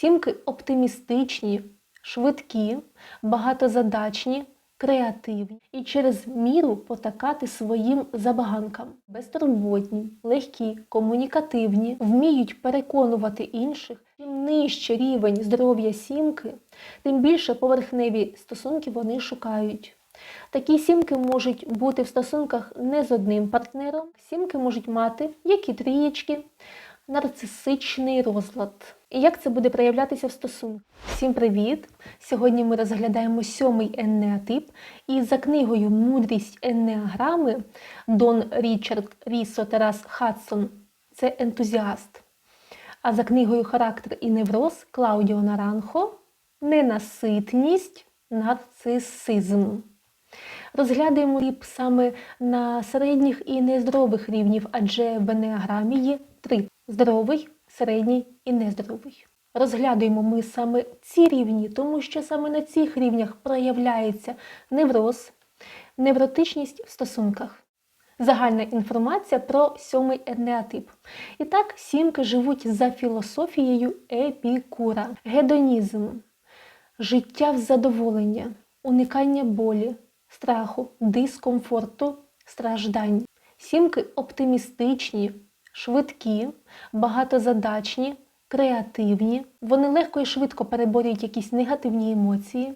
Сімки оптимістичні, швидкі, багатозадачні, креативні і через міру потакати своїм забаганкам. Безтурботні, легкі, комунікативні, вміють переконувати інших. Чим нижче рівень здоров'я сімки, тим більше поверхневі стосунки вони шукають. Такі сімки можуть бути в стосунках не з одним партнером. Сімки можуть мати як і трієчки, нарцисичний розлад. І як це буде проявлятися в стосунках? Всім привіт! Сьогодні ми розглядаємо сьомий енеатип, і за книгою Мудрість енеаграми Дон Річард Рісо Тарас Хадсон це ентузіаст. А за книгою Характер і невроз Клаудіо Наранхо Ненаситність, нарцисизм. Розглядаємо тип саме на середніх і нездорових рівнів, адже в енеаграмі є три здоровий, середній і нездоровий. Розглядаємо ми саме ці рівні, тому що саме на цих рівнях проявляється невроз, невротичність в стосунках. Загальна інформація про сьомий енеатип. І так, сімки живуть за філософією епікура, гедонізм, життя в задоволення, уникання болі, страху, дискомфорту, страждань. Сімки оптимістичні, швидкі, багатозадачні, креативні. Вони легко і швидко переборюють якісь негативні емоції,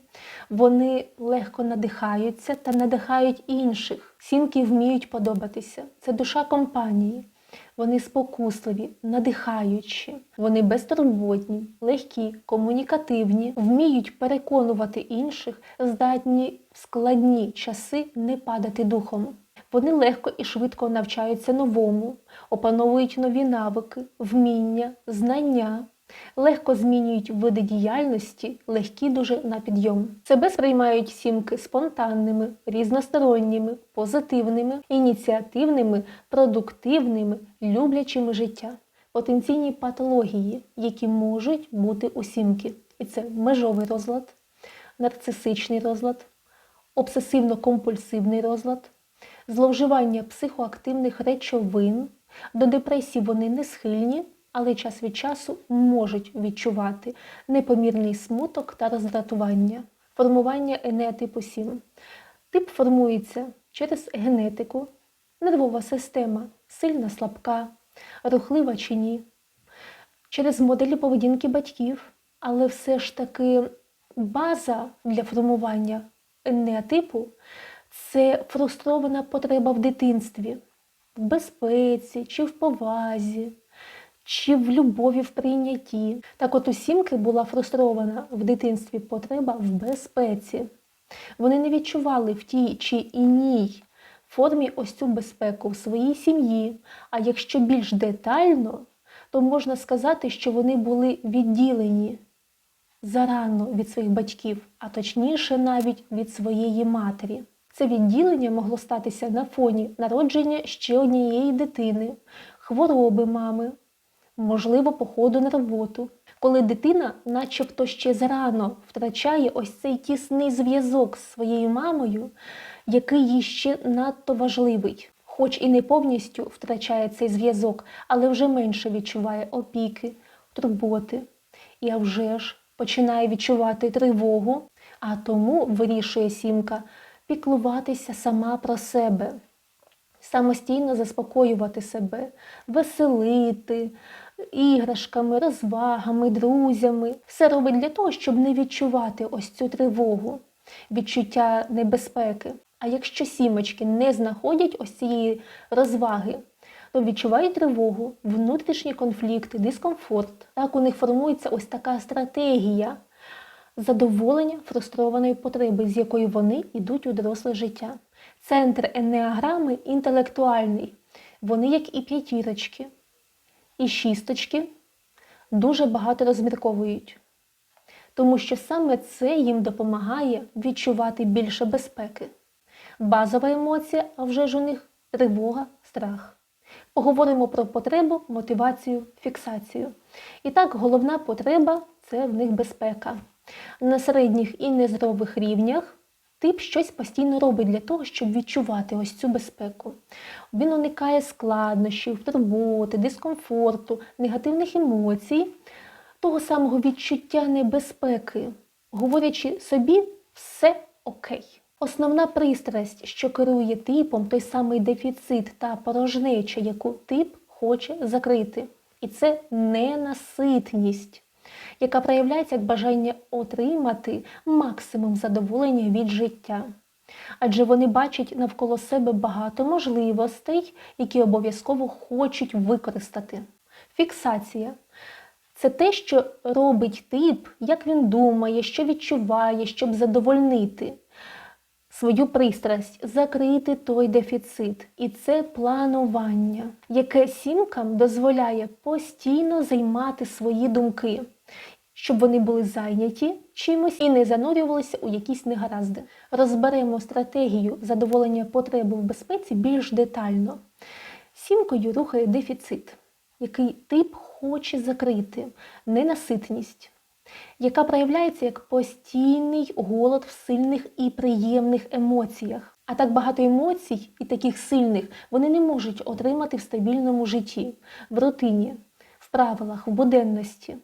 вони легко надихаються та надихають інших. Сімки вміють подобатися. Це душа компанії. Вони спокусливі, надихаючі, вони безтурботні, легкі, комунікативні, вміють переконувати інших, здатні в складні часи не падати духом. Вони легко і швидко навчаються новому, опановують нові навики, вміння, знання, легко змінюють види діяльності, легкі дуже на підйом. Себе сприймають сімки спонтанними, різносторонніми, позитивними, ініціативними, продуктивними, люблячими життя, потенційні патології, які можуть бути у сімки. І це межовий розлад, нарцисичний розлад, обсесивно-компульсивний розлад зловживання психоактивних речовин. До депресії вони не схильні, але час від часу можуть відчувати непомірний смуток та роздратування, формування енеатипу 7. Тип формується через генетику, нервова система, сильна слабка, рухлива чи ні, через моделі поведінки батьків, але все ж таки база для формування енеатипу це фрустрована потреба в дитинстві, в безпеці, чи в повазі, чи в любові в прийнятті. Так от у сімки була фрустрована в дитинстві потреба в безпеці. Вони не відчували в тій чи іній формі ось цю безпеку в своїй сім'ї. А якщо більш детально, то можна сказати, що вони були відділені зарано від своїх батьків, а точніше навіть від своєї матері. Це відділення могло статися на фоні народження ще однієї дитини, хвороби мами, можливо, походу на роботу. Коли дитина, начебто ще зарано, втрачає ось цей тісний зв'язок з своєю мамою, який їй ще надто важливий, хоч і не повністю втрачає цей зв'язок, але вже менше відчуває опіки, турботи. І а вже ж починає відчувати тривогу, а тому вирішує сімка піклуватися сама про себе, самостійно заспокоювати себе, веселити іграшками, розвагами, друзями. Все робить для того, щоб не відчувати ось цю тривогу, відчуття небезпеки. А якщо сімочки не знаходять ось цієї розваги, то відчувають тривогу, внутрішні конфлікти, дискомфорт. Так у них формується ось така стратегія задоволення фрустрованої потреби, з якою вони йдуть у доросле життя. Центр енеаграми інтелектуальний. Вони, як і п'ятірочки, і шісточки, дуже багато розмірковують. Тому що саме це їм допомагає відчувати більше безпеки. Базова емоція, а вже ж у них тривога, страх. Поговоримо про потребу, мотивацію, фіксацію. І так, головна потреба це в них безпека. На середніх і нездорових рівнях тип щось постійно робить для того, щоб відчувати ось цю безпеку. Він уникає складнощів, турботи, дискомфорту, негативних емоцій, того самого відчуття небезпеки, говорячи собі все окей. Основна пристрасть, що керує типом, той самий дефіцит та порожнеча, яку тип хоче закрити. І це ненаситність, яка проявляється як бажання отримати максимум задоволення від життя. Адже вони бачать навколо себе багато можливостей, які обов'язково хочуть використати. Фіксація це те, що робить тип, як він думає, що відчуває, щоб задовольнити свою пристрасть, закрити той дефіцит. І це планування, яке сімкам дозволяє постійно займати свої думки, щоб вони були зайняті чимось і не занурювалися у якісь негаразди. Розберемо стратегію задоволення потреби в безпеці більш детально. Сімкою рухає дефіцит, який тип хоче закрити, ненаситність яка проявляється як постійний голод в сильних і приємних емоціях. А так багато емоцій і таких сильних вони не можуть отримати в стабільному житті, в рутині, в правилах, в буденності.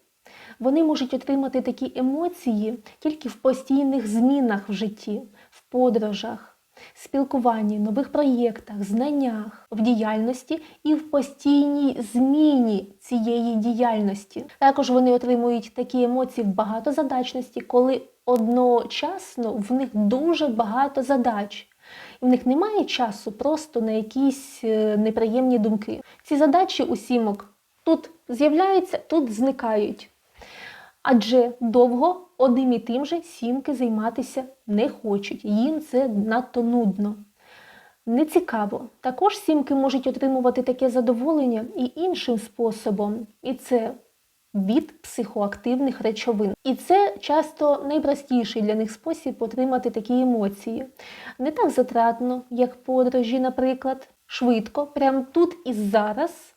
Вони можуть отримати такі емоції тільки в постійних змінах в житті, в подорожах, спілкуванні, нових проєктах, знаннях, в діяльності і в постійній зміні цієї діяльності. Також вони отримують такі емоції в багатозадачності, коли одночасно в них дуже багато задач. І в них немає часу просто на якісь е, неприємні думки. Ці задачі у сімок тут з'являються, тут зникають. Адже довго одним і тим же сімки займатися не хочуть. Їм це надто нудно. Нецікаво. Також сімки можуть отримувати таке задоволення і іншим способом, і це від психоактивних речовин. І це часто найпростіший для них спосіб отримати такі емоції. Не так затратно, як подорожі, наприклад, швидко, прямо тут і зараз,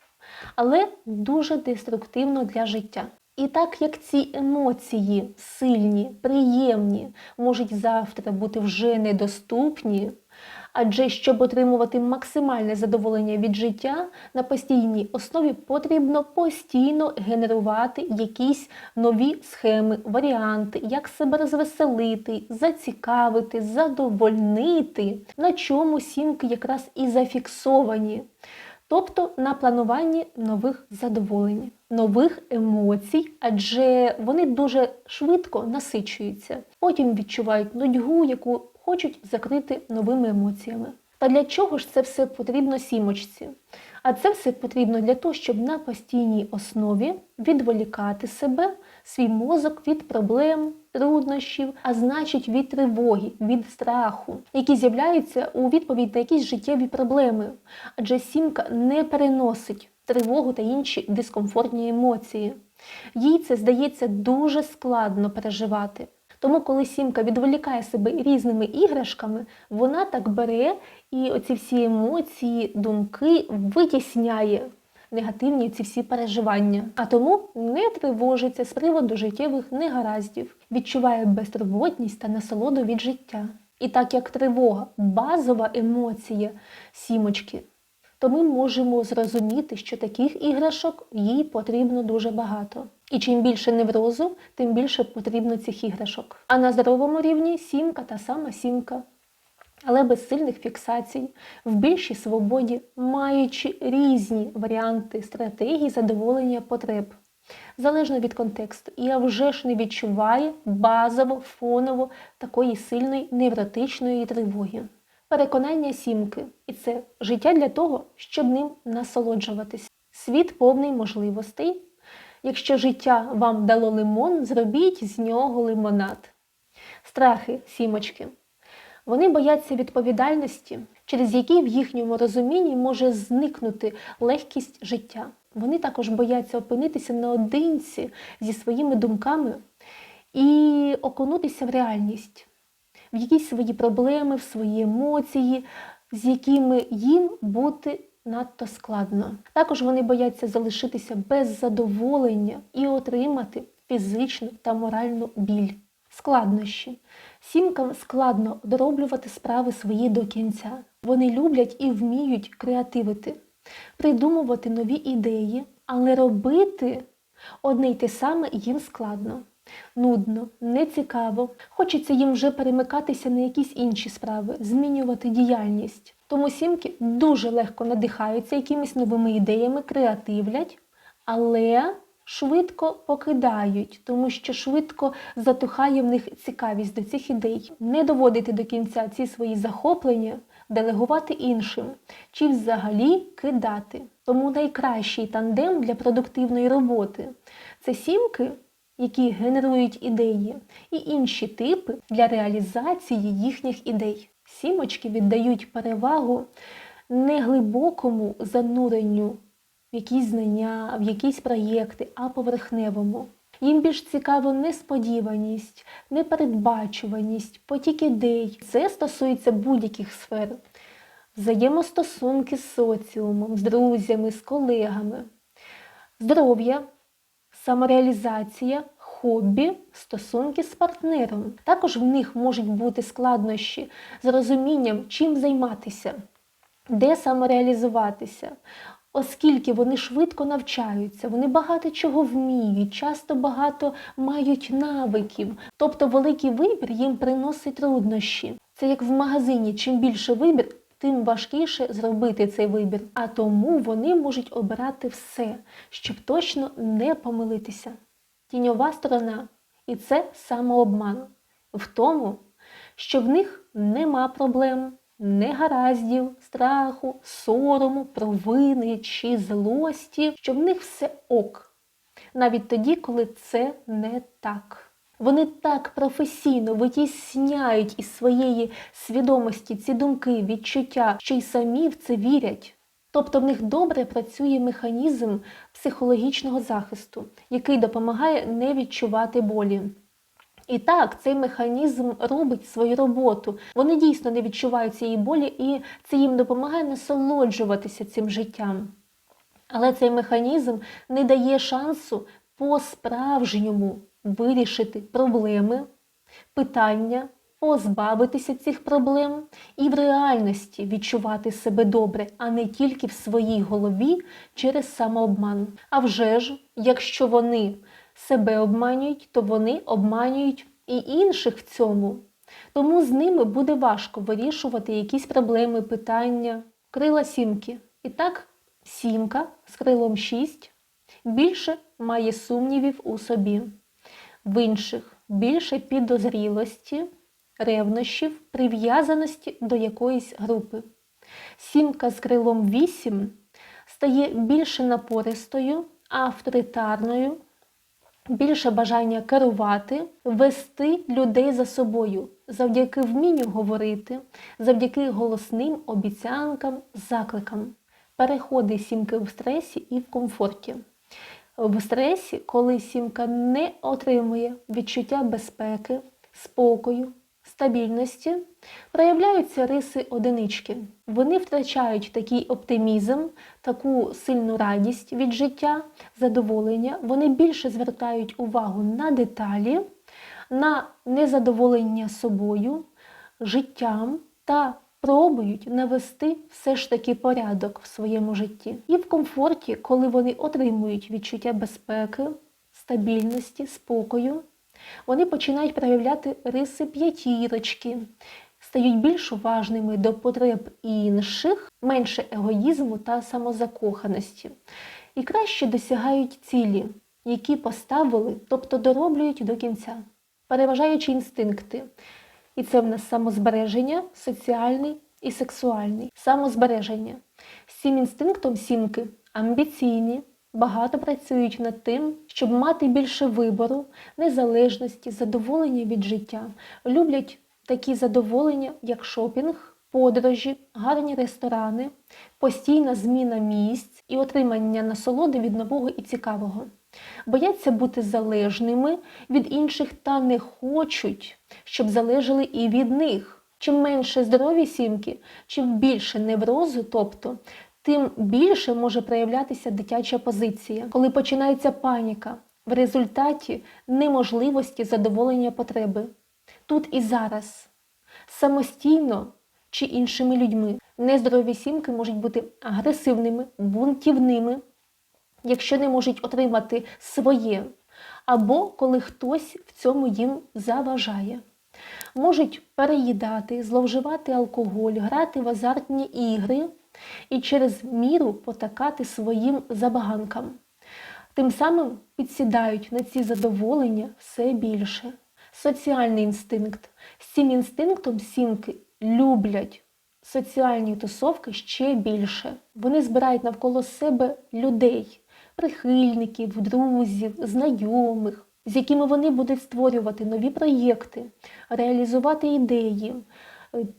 але дуже деструктивно для життя. І так як ці емоції сильні, приємні, можуть завтра бути вже недоступні, адже щоб отримувати максимальне задоволення від життя на постійній основі потрібно постійно генерувати якісь нові схеми, варіанти, як себе розвеселити, зацікавити, задовольнити, на чому сімки якраз і зафіксовані тобто на плануванні нових задоволень, нових емоцій, адже вони дуже швидко насичуються. Потім відчувають нудьгу, яку хочуть закрити новими емоціями. Та для чого ж це все потрібно сімочці? А це все потрібно для того, щоб на постійній основі відволікати себе, свій мозок від проблем, труднощів, а значить від тривоги, від страху, які з'являються у відповідь на якісь життєві проблеми. Адже сімка не переносить тривогу та інші дискомфортні емоції. Їй це здається дуже складно переживати. Тому, коли сімка відволікає себе різними іграшками, вона так бере і оці всі емоції, думки витісняє негативні ці всі переживання, а тому не тривожиться з приводу життєвих негараздів, відчуває безтурботність та насолоду від життя. І так як тривога базова емоція сімочки, то ми можемо зрозуміти, що таких іграшок їй потрібно дуже багато. І чим більше неврозу, тим більше потрібно цих іграшок. А на здоровому рівні сімка та сама сімка. Але без сильних фіксацій, в більшій свободі, маючи різні варіанти стратегії задоволення потреб, залежно від контексту, і вже ж не відчуває базово, фоново такої сильної невротичної тривоги. Переконання сімки, і це життя для того, щоб ним насолоджуватись. Світ повний можливостей. Якщо життя вам дало лимон, зробіть з нього лимонад. Страхи, сімочки. Вони бояться відповідальності, через які в їхньому розумінні може зникнути легкість життя. Вони також бояться опинитися наодинці зі своїми думками і окунутися в реальність, в якісь свої проблеми, в свої емоції, з якими їм бути надто складно. Також вони бояться залишитися без задоволення і отримати фізичну та моральну біль. Складнощі. Сімкам складно дороблювати справи свої до кінця. Вони люблять і вміють креативити, придумувати нові ідеї, але робити Одне й те саме їм складно, нудно, нецікаво. Хочеться їм вже перемикатися на якісь інші справи, змінювати діяльність. Тому сімки дуже легко надихаються якимись новими ідеями, креативлять, але швидко покидають, тому що швидко затухає в них цікавість до цих ідей. Не доводити до кінця ці свої захоплення, делегувати іншим чи взагалі кидати. Тому найкращий тандем для продуктивної роботи це сімки, які генерують ідеї, і інші типи для реалізації їхніх ідей. Сімочки віддають перевагу не глибокому зануренню в якісь знання, в якісь проєкти, а поверхневому. Їм більш цікаво несподіваність, непередбачуваність, потік ідей. Це стосується будь-яких сфер. Взаємостосунки з соціумом, з друзями, з колегами, здоров'я, самореалізація, хобі, стосунки з партнером. Також в них можуть бути складнощі з розумінням, чим займатися, де самореалізуватися. Оскільки вони швидко навчаються, вони багато чого вміють, часто багато мають навиків. Тобто великий вибір їм приносить труднощі. Це як в магазині, чим більше вибір, тим важкіше зробити цей вибір. А тому вони можуть обирати все, щоб точно не помилитися. Тіньова сторона, і це самообман в тому, що в них нема проблем, негараздів, страху, сорому, провини чи злості, що в них все ок. Навіть тоді, коли це не так. Вони так професійно витісняють із своєї свідомості ці думки, відчуття, що й самі в це вірять. Тобто в них добре працює механізм психологічного захисту, який допомагає не відчувати болі. І так, цей механізм робить свою роботу. Вони дійсно не відчувають цієї болі, і це їм допомагає насолоджуватися цим життям. Але цей механізм не дає шансу по-справжньому вирішити проблеми, питання, позбавитися цих проблем і в реальності відчувати себе добре, а не тільки в своїй голові через самообман. А вже ж, якщо вони себе обманюють, то вони обманюють і інших в цьому. Тому з ними буде важко вирішувати якісь проблеми, питання, крила сімки. І так, сімка з крилом 6 більше має сумнівів у собі, в інших більше підозрілості, ревнощів, прив'язаності до якоїсь групи. Сімка з крилом 8 стає більше напористою, авторитарною, більше бажання керувати, вести людей за собою завдяки вмінню говорити, завдяки голосним обіцянкам, закликам. Переходи сімки в стресі і в комфорті. В стресі, коли сімка не отримує відчуття безпеки, спокою, стабільності, проявляються риси одинички. Вони втрачають такий оптимізм, таку сильну радість від життя, задоволення. Вони більше звертають увагу на деталі, на незадоволення собою, життям та пробують навести все ж таки порядок в своєму житті. І в комфорті, коли вони отримують відчуття безпеки, стабільності, спокою, вони починають проявляти риси п'ятірочки, стають більш уважними до потреб інших, менше егоїзму та самозакоханості, і краще досягають цілі, які поставили, тобто дороблюють до кінця, переважаючи інстинкти. І це в нас самозбереження, соціальний і сексуальний. Самозбереження. З цим інстинктом сімки амбіційні, багато працюють над тим, щоб мати більше вибору, незалежності, задоволення від життя. Люблять такі задоволення, як шопінг, подорожі, гарні ресторани, постійна зміна місць і отримання насолоди від нового і цікавого. Бояться бути залежними від інших та не хочуть, щоб залежали і від них. Чим менше здорові сімки, чим більше неврозу, тобто, тим більше може проявлятися дитяча позиція, коли починається паніка в результаті неможливості задоволення потреби. Тут і зараз, самостійно чи іншими людьми. Нездорові сімки можуть бути агресивними, бунтівними, якщо не можуть отримати своє, або коли хтось в цьому їм заважає. Можуть переїдати, зловживати алкоголь, грати в азартні ігри і через міру потакати своїм забаганкам. Тим самим підсідають на ці задоволення все більше. Соціальний інстинкт. З цим інстинктом сімки люблять соціальні тусовки ще більше. Вони збирають навколо себе людей, прихильників, друзів, знайомих, з якими вони будуть створювати нові проєкти, реалізувати ідеї,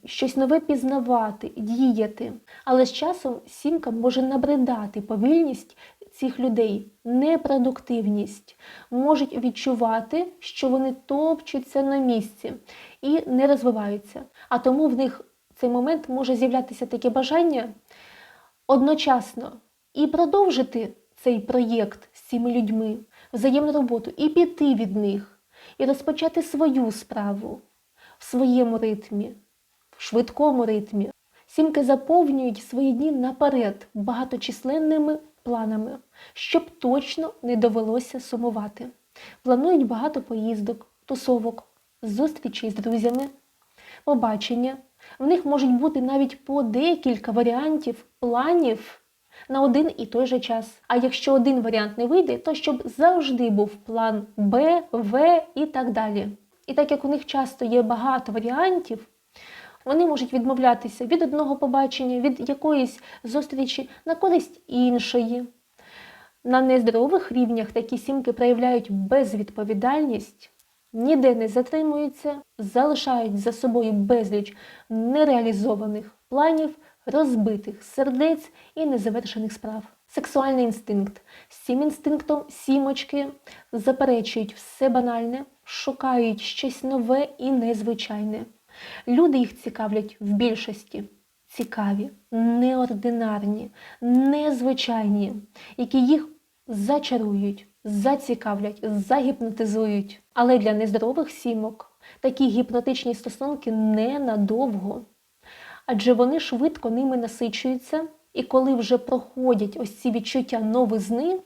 щось нове пізнавати, діяти. Але з часом сімка може набридати повільність цих людей, непродуктивність, можуть відчувати, що вони топчуться на місці і не розвиваються. А тому в них цей момент може з'являтися таке бажання одночасно і продовжити цей проєкт з цими людьми, взаємну роботу, і піти від них, і розпочати свою справу в своєму ритмі, швидкому ритмі. Сімки заповнюють свої дні наперед багаточисленними планами, щоб точно не довелося сумувати. Планують багато поїздок, тусовок, зустрічей з друзями, побачення. В них можуть бути навіть по декілька варіантів планів на один і той же час. А якщо один варіант не вийде, то щоб завжди був план Б, В і так далі. І так як у них часто є багато варіантів, вони можуть відмовлятися від одного побачення, від якоїсь зустрічі на користь іншої. На нездорових рівнях такі сімки проявляють безвідповідальність, ніде не затримуються, залишають за собою безліч нереалізованих планів, розбитих сердець і незавершених справ. Сексуальний інстинкт. З цим інстинктом сімочки заперечують все банальне, шукають щось нове і незвичайне. Люди їх цікавлять в більшості. Цікаві, неординарні, незвичайні, які їх зачарують, зацікавлять, загіпнотизують. Але для нездорових сімок такі гіпнотичні стосунки ненадовго. Адже вони швидко ними насичуються, і коли вже проходять ось ці відчуття новизни,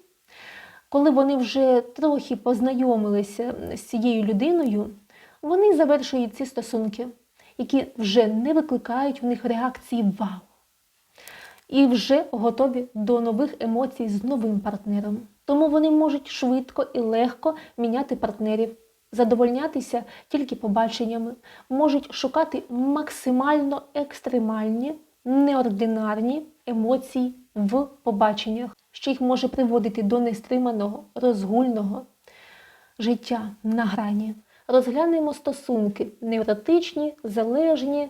коли вони вже трохи познайомилися з цією людиною, вони завершують ці стосунки, які вже не викликають в них реакції вау. І вже готові до нових емоцій з новим партнером. Тому вони можуть швидко і легко міняти партнерів, задовольнятися тільки побаченнями, можуть шукати максимально екстремальні, неординарні емоції в побаченнях, що їх може приводити до нестриманого, розгульного життя на грані. Розглянемо стосунки невротичні, залежні,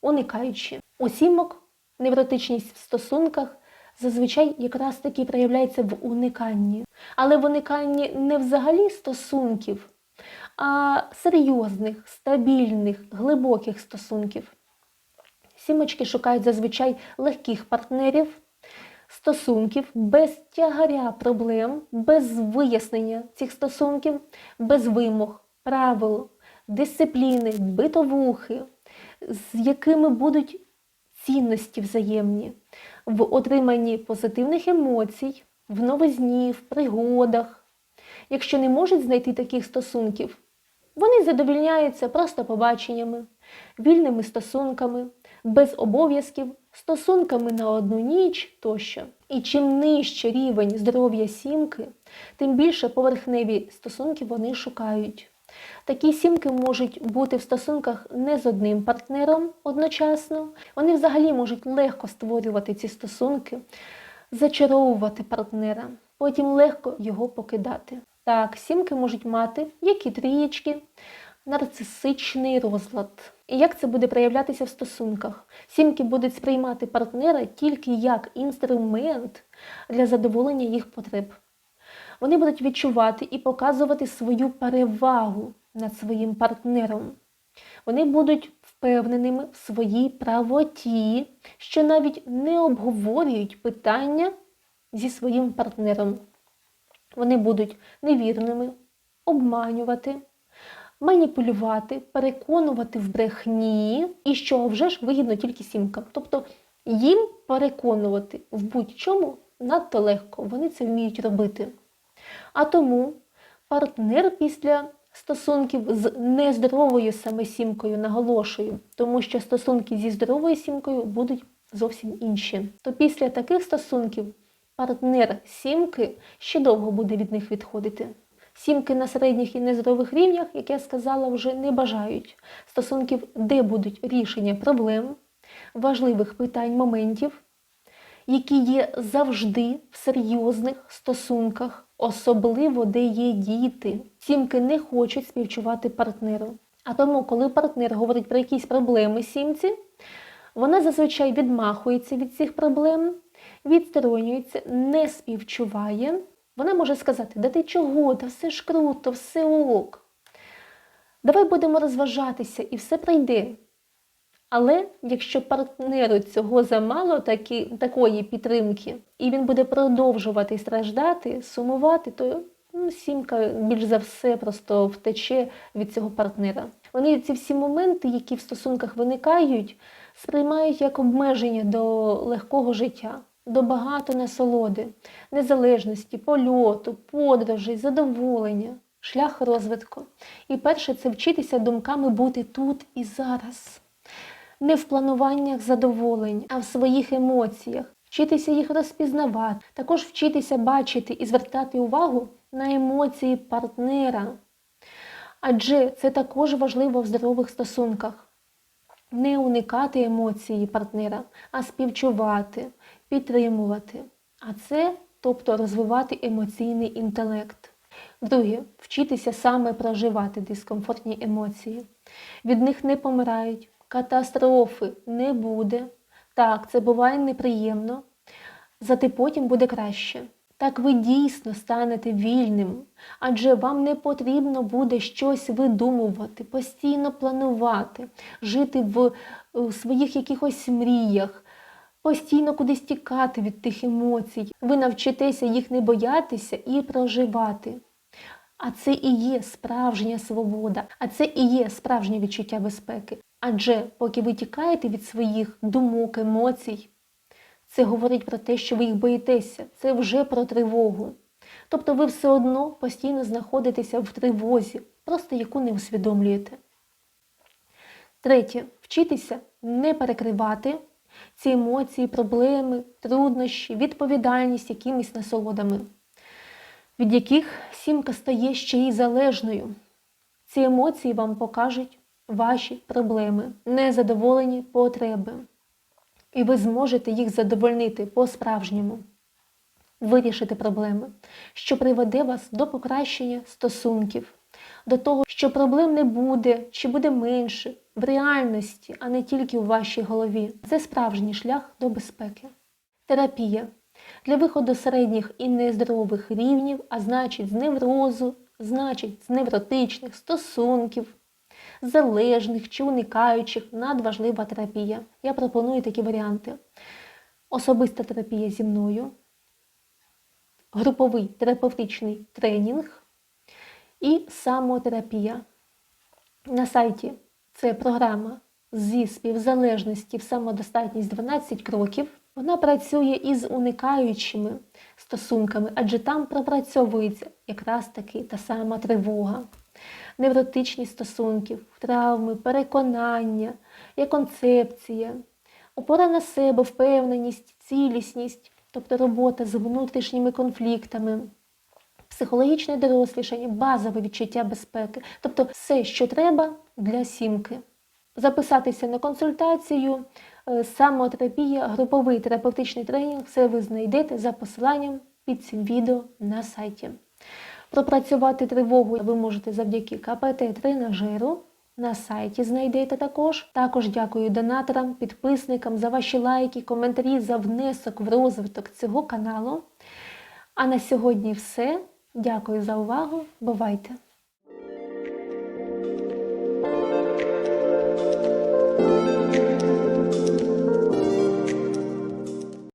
уникаючі. У сімок невротичність в стосунках зазвичай якраз таки проявляється в униканні. Але в униканні не взагалі стосунків, а серйозних, стабільних, глибоких стосунків. Сімочки шукають зазвичай легких партнерів, стосунків без тягаря проблем, без вияснення цих стосунків, без вимог, правил, дисципліни, битовухи, з якими будуть цінності взаємні в отриманні позитивних емоцій, в новизні, в пригодах. Якщо не можуть знайти таких стосунків, вони задовільняються просто побаченнями, вільними стосунками, без обов'язків, стосунками на одну ніч тощо. І чим нижче рівень здоров'я сімки, тим більше поверхневі стосунки вони шукають. Такі сімки можуть бути в стосунках не з одним партнером одночасно. Вони взагалі можуть легко створювати ці стосунки, зачаровувати партнера, потім легко його покидати. Так, сімки можуть мати як і трієчки, нарцисичний розлад. І як це буде проявлятися в стосунках? Сімки будуть сприймати партнера тільки як інструмент для задоволення їх потреб. Вони будуть відчувати і показувати свою перевагу над своїм партнером. Вони будуть впевненими в своїй правоті, що навіть не обговорюють питання зі своїм партнером. Вони будуть невірними, обманювати, маніпулювати, переконувати в брехні, і що вже ж вигідно тільки сімкам. Тобто їм переконувати в будь-чому надто легко, вони це вміють робити. А тому партнер після стосунків з нездоровою саме сімкою, наголошую, тому що стосунки зі здоровою сімкою будуть зовсім інші. То після таких стосунків партнер сімки ще довго буде від них відходити. Сімки на середніх і нездорових рівнях, як я сказала, вже не бажають стосунків, де будуть рішення проблем, важливих питань, моментів, які є завжди в серйозних стосунках, особливо де є діти. Сімки не хочуть співчувати партнеру. А тому, коли партнер говорить про якісь проблеми сімці, вона зазвичай відмахується від цих проблем, відсторонюється, не співчуває. Вона може сказати: Да ти чого? Та все ж круто, все ок. Давай будемо розважатися і все пройде. Але якщо партнеру цього замало, такі, такої підтримки, і він буде продовжувати страждати, сумувати, то ну, сімка більш за все просто втече від цього партнера. Вони ці всі моменти, які в стосунках виникають, сприймають як обмеження до легкого життя, до багато насолоди, незалежності, польоту, подорожей, задоволення, шлях розвитку. І перше це вчитися думками бути тут і зараз не в плануваннях задоволень, а в своїх емоціях, вчитися їх розпізнавати, також вчитися бачити і звертати увагу на емоції партнера. Адже це також важливо в здорових стосунках. Не уникати емоції партнера, а співчувати, підтримувати. А це, тобто розвивати емоційний інтелект. Друге, вчитися саме проживати дискомфортні емоції. Від них не помирають, катастрофи не буде. Так, це буває неприємно, зате потім буде краще. Так ви дійсно станете вільним, адже вам не потрібно буде щось видумувати, постійно планувати, жити в, своїх якихось мріях, постійно кудись тікати від тих емоцій. Ви навчитеся їх не боятися і проживати. А це і є справжня свобода, а це і є справжнє відчуття безпеки. Адже поки ви тікаєте від своїх думок, емоцій, це говорить про те, що ви їх боїтеся, це вже про тривогу. Тобто ви все одно постійно знаходитеся в тривозі, просто яку не усвідомлюєте. Третє, вчитися не перекривати ці емоції, проблеми, труднощі, відповідальність якимись насолодами, від яких сімка стає ще й залежною. Ці емоції вам покажуть ваші проблеми, незадоволені потреби. І ви зможете їх задовольнити по-справжньому, вирішити проблеми, що приведе вас до покращення стосунків, до того, що проблем не буде чи буде менше в реальності, а не тільки у вашій голові. Це справжній шлях до безпеки. Терапія для виходу середніх і нездорових рівнів, а значить з неврозу, значить з невротичних стосунків, залежних чи уникаючих надважлива терапія. Я пропоную такі варіанти: особиста терапія зі мною, груповий терапевтичний тренінг і самотерапія. На сайті це програма зі співзалежності в самодостатність 12 кроків. Вона працює із уникаючими стосунками, адже там пропрацьовується якраз таки та сама тривога, невротичні стосунки, травми, переконання, є концепція, опора на себе, впевненість, цілісність, тобто робота з внутрішніми конфліктами, психологічне дорослішання, базове відчуття безпеки, тобто все, що треба для сімки. Записатися на консультацію, е, самотерапія, груповий терапевтичний тренінг все ви знайдете за посиланням під цим відео на сайті. Пропрацювати тривогу ви можете завдяки КПТ-тренажеру. На сайті знайдете також. Також дякую донаторам, підписникам за ваші лайки, коментарі, за внесок в розвиток цього каналу. А на сьогодні все. Дякую за увагу. Бувайте!